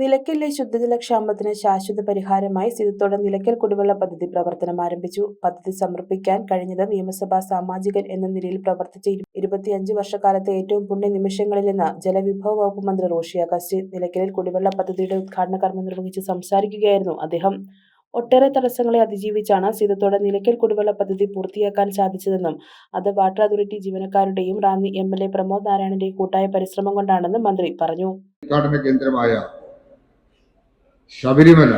നിലയ്ക്കലിലെ ശുദ്ധജല ക്ഷാമത്തിന് ശാശ്വത പരിഹാരമായി സ്ഥിതത്തോടെ നിലയ്ക്കൽ കുടിവെള്ള പദ്ധതി പ്രവർത്തനം ആരംഭിച്ചു. പദ്ധതി സമർപ്പിക്കാൻ കഴിഞ്ഞത് നിയമസഭാ സാമാജികൻ എന്ന നിലയിൽ പ്രവർത്തിച്ച ഇരു- ഇരുപത്തിയഞ്ച് വർഷക്കാലത്തെ ഏറ്റവും പുണ്യ നിമിഷങ്ങളിൽ നിമിഷങ്ങളിലെന്ന് ജലവിഭവ വകുപ്പ് മന്ത്രി റോഷി അഗസ്റ്റ് നിലയ്ക്കലിൽ കുടിവെള്ള പദ്ധതിയുടെ ഉദ്ഘാടന കർമ്മം നിർവഹിച്ച് സംസാരിക്കുകയായിരുന്നു അദ്ദേഹം. ഒട്ടേറെ തടസ്സങ്ങളെ അതിജീവിച്ചാണ് സീതത്തോടെ നിലയ്ക്കൽ കുടിവെള്ള പദ്ധതി പൂർത്തിയാക്കാൻ സാധിച്ചതെന്നും അത് വാട്ടർ അതോറിറ്റി ജീവനക്കാരുടെയും Ranni M L A Pramod നാരായണന്റെയും കൂട്ടായ പരിശ്രമം കൊണ്ടാണെന്നും മന്ത്രി പറഞ്ഞു. കേന്ദ്രമായ ശബരിമല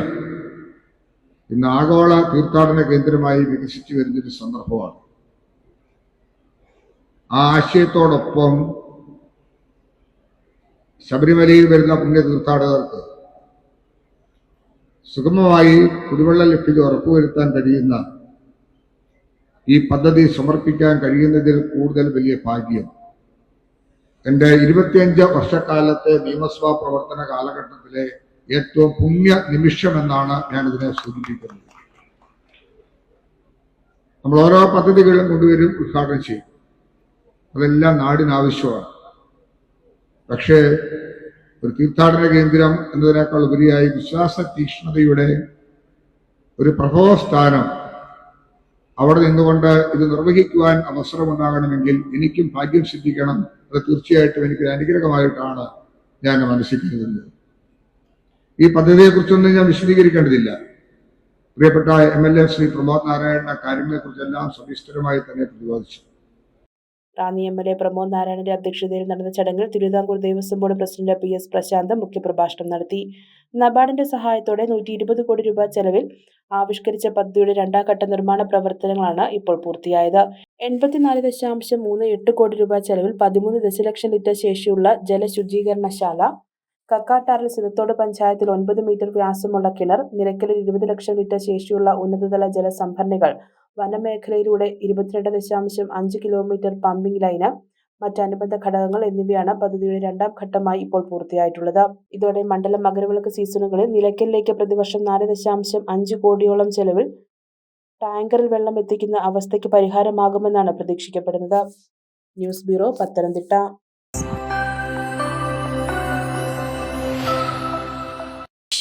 ഇന്ന് ആഗോള തീർത്ഥാടന കേന്ദ്രമായി വികസിച്ചു വരുന്നൊരു സന്ദർഭമാണ്. ആ ആശയത്തോടൊപ്പം ശബരിമലയിൽ വരുന്ന പുണ്യ തീർത്ഥാടകർക്ക് സുഗമമായി കുടിവെള്ള ലഭ്യത ഉറപ്പുവരുത്താൻ കഴിയുന്ന ഈ പദ്ധതി സമർപ്പിക്കാൻ കഴിയുന്നതിൽ കൂടുതൽ വലിയ ഭാഗ്യം. എന്റെ ഇരുപത്തിയഞ്ച് വർഷക്കാലത്തെ നിയമസഭാ പ്രവർത്തന കാലഘട്ടത്തിലെ ഏറ്റവും പുണ്യ നിമിഷമെന്നാണ് ഞാൻ ഇതിനെ സൂചിപ്പിക്കുന്നത്. നമ്മൾ ഓരോ പദ്ധതികളും കൊണ്ടുവരും ഉദ്ഘാടനം ചെയ്യും. അതെല്ലാം നാടിനാവശ്യമാണ്. പക്ഷേ ഒരു തീർത്ഥാടന കേന്ദ്രം എന്നതിനേക്കാൾ ഉപരിയായി വിശ്വാസ തീക്ഷ്ണതയുടെ ഒരു പ്രഭവസ്ഥാനം അവിടെ നിന്നുകൊണ്ട് ഇത് നിർവഹിക്കുവാൻ അവസരമുണ്ടാകണമെങ്കിൽ എനിക്കും ഭാഗ്യം സിദ്ധിക്കണം. അത് തീർച്ചയായിട്ടും എനിക്കൊരു അനുഗ്രഹമായിട്ടാണ് ഞാൻ മനസ്സിൽ കരുതുന്നത്. ഈ പദ്ധതിയെക്കുറിച്ചൊന്നും ഞാൻ വിശദീകരിക്കേണ്ടതില്ല. പ്രിയപ്പെട്ട M L A Shri Pramod Narayana കാര്യങ്ങളെക്കുറിച്ചെല്ലാം സവിസ്തരമായി തന്നെ പ്രതിപാദിച്ചു. Ranni M L A Pramod നാരായണന്റെ അധ്യക്ഷതയിൽ നടന്ന ചടങ്ങിൽ Thiruvithamkoor Devaswom board president P S Prashanth മുഖ്യപ്രഭാഷണം നടത്തി. നബാർഡിന്റെ സഹായത്തോടെ നൂറ്റി ഇരുപത് കോടി രൂപ ചെലവിൽ ആവിഷ്കരിച്ച പദ്ധതിയുടെ രണ്ടാം ഘട്ട നിർമ്മാണ പ്രവർത്തനങ്ങളാണ് ഇപ്പോൾ പൂർത്തിയായത്. എൺപത്തിനാല് ദശാംശം മൂന്ന് എട്ട് കോടി രൂപ ചെലവിൽ പതിമൂന്ന് ദശലക്ഷം ലിറ്റർ ശേഷിയുള്ള ജലശുചീകരണശാല കക്കാട്ടാറിൽ സിതത്തോട് പഞ്ചായത്തിൽ ഒൻപത് മീറ്റർ വ്യാസമുള്ള കിണർ നിലയ്ക്കലിൽ ഇരുപത് ലക്ഷം ലിറ്റർ ശേഷിയുള്ള ഉന്നതതല ജലസംഭരണികൾ വനമേഖലയിലൂടെ ഇരുപത്തിരണ്ട് ദശാംശം അഞ്ച് കിലോമീറ്റർ പമ്പിംഗ് ലൈന് മറ്റനുബന്ധ ഘടകങ്ങൾ എന്നിവയാണ് പദ്ധതിയുടെ രണ്ടാം ഘട്ടമായി ഇപ്പോൾ പൂർത്തിയായിട്ടുള്ളത്. ഇതോടെ മണ്ഡലം മകരവിളക്ക് സീസണുകളിൽ നിലയ്ക്കലിലേക്ക് പ്രതിവർഷം നാല് ദശാംശം അഞ്ച് കോടിയോളം ചെലവിൽ ടാങ്കറിൽ വെള്ളം എത്തിക്കുന്ന അവസ്ഥയ്ക്ക് പരിഹാരമാകുമെന്നാണ് പ്രതീക്ഷിക്കപ്പെടുന്നത്. News bureau Pathanamthitta.